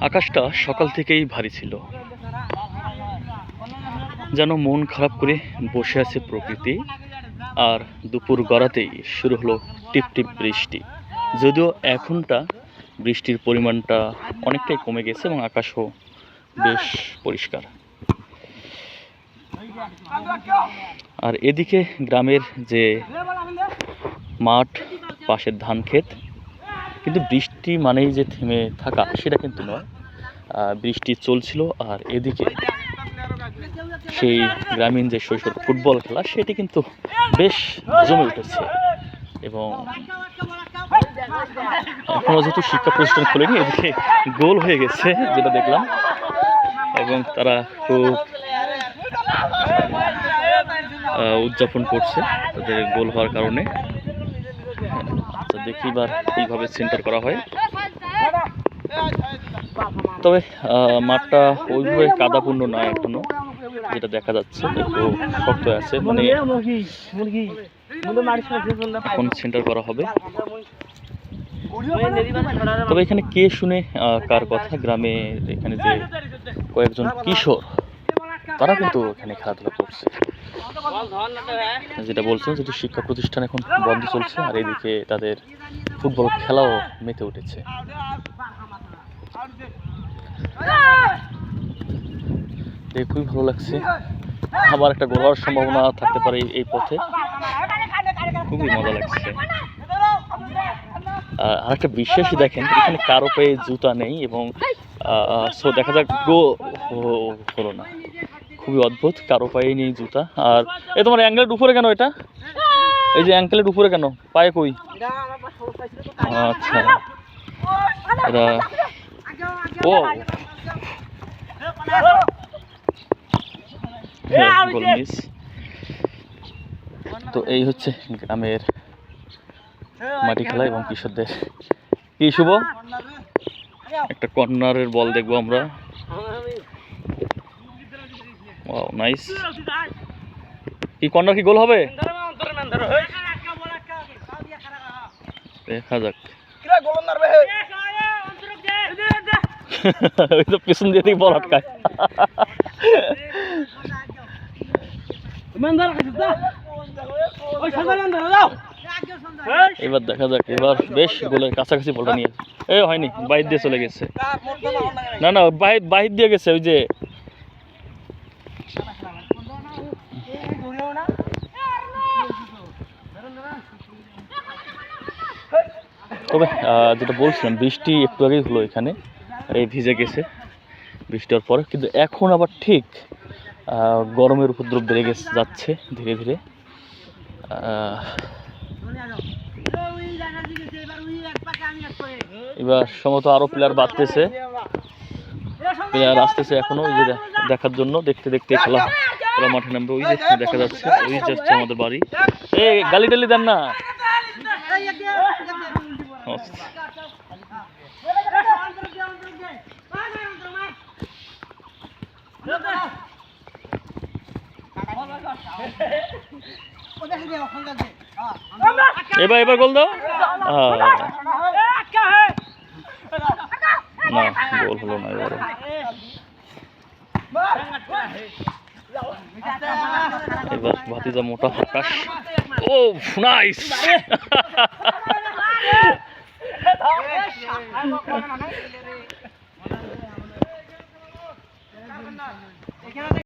আকাশটা সকাল থেকেই ভারী ছিল। যেন মন খারাপ করে বসে আছে প্রকৃতি, আর দুপুর গড়াতেই শুরু হলো টিপ টিপ বৃষ্টি। যদিও এখনটা বৃষ্টির পরিমাণটা অনেকটাই কমে গেছে এবং আকাশও বেশ পরিষ্কার। আর এদিকে গ্রামের যে মাঠ, পাশের ধান ক্ষেত কিন্তু বৃষ্টি মানেই যে থেমে থাকা, সেটা কিন্তু নয়। বৃষ্টি চলছিল আর এদিকে সেই গ্রামীণ যে শৈশব ফুটবল খেলা, সেটি কিন্তু বেশ জমে উঠেছে এবং এখনও যেহেতু শিক্ষা প্রতিষ্ঠান খোলেনি, এদিকে গোল হয়ে গেছে, যেটা দেখলাম। এবং তারা খুব উদযাপন করছে তাদের গোল হওয়ার কারণে। দেখি এবার কীভাবে সেন্টার করা হয়। তবে মাঠটা ওইভাবে কাদাপূর্ণ নয় এখনও, যেটা দেখা যাচ্ছে, একটু শক্ত আছে মানে এখন সেন্টার করা হবে। তবে এখানে কে শুনে কার কথা, গ্রামে এখানে যে কয়েকজন কিশোর তারা কিন্তু এখানে খেলাধুলা করছে। যেটা বলছেন যেহেতু শিক্ষা প্রতিষ্ঠান এখন বন্ধ চলছে আর এদিকে তাদের ফুটবল খেলাও মেতে উঠেছে। খুবই ভালো লাগছে। আবার একটা গোল হওয়ার সম্ভাবনা থাকতে পারে এই- পথে। খুবই মজা লাগছে। আর আরেকটা বিশ্বাসই দেখেন, এখানে কারও পায়ে জুতা নেই এবং সো দেখা যাক গো হলো না। খুবই অদ্ভুত, কারও পায়ে নেই জুতা। আর এ তোমার অ্যাঙ্কেলের উপরে কেন এটা? এই যে অ্যাঙ্কেলের উপরে কেন? পায়ে কই? আচ্ছা। ও। তো এই হচ্ছে গ্রামের মাটি খেলা এবং কিশোরদের কি শুভ? একটা কর্নারের বল দেখব আমরা। ওয়াও নাইস কি কর্নার কি গোল হবে? দেখা যাক। ওই তো পিছন দিয়ে থেকে বল আটকায়। এবার দেখা যাক এবার বেশ গোলের কাছাকাছি বলটা নিয়ে। এ হয়নি বাইর দিয়ে চলে গেছে। না না বাহির বাহির দিয়ে গেছে ওই যে তবে যেটা বলছিলাম, বৃষ্টি একটু আগেই হলো এখানে। এই ভিজে গেছে বৃষ্টি হওয়ার পরে। কিন্তু এখন আবার ঠিক গরমের উপদ্রব বেড়ে গেছে, যাচ্ছে ধীরে ধীরে। এবার সম্ভবত আরও প্লেয়ার বাড়তেছে। প্লেয়ার আসতেছে এখনও ওই দেখার জন্য, দেখতে দেখতে খেলা খেলা মাঠে নামবে ওই যে দেখা যাচ্ছে ওই যাচ্ছে আমাদের বাড়ি এই গালি টালি দেন না আচ্ছা। এবার এবার গোল দাও না গোল হলো না এবারে এবার ভাতিজা মোটা আকাশ ও নাইস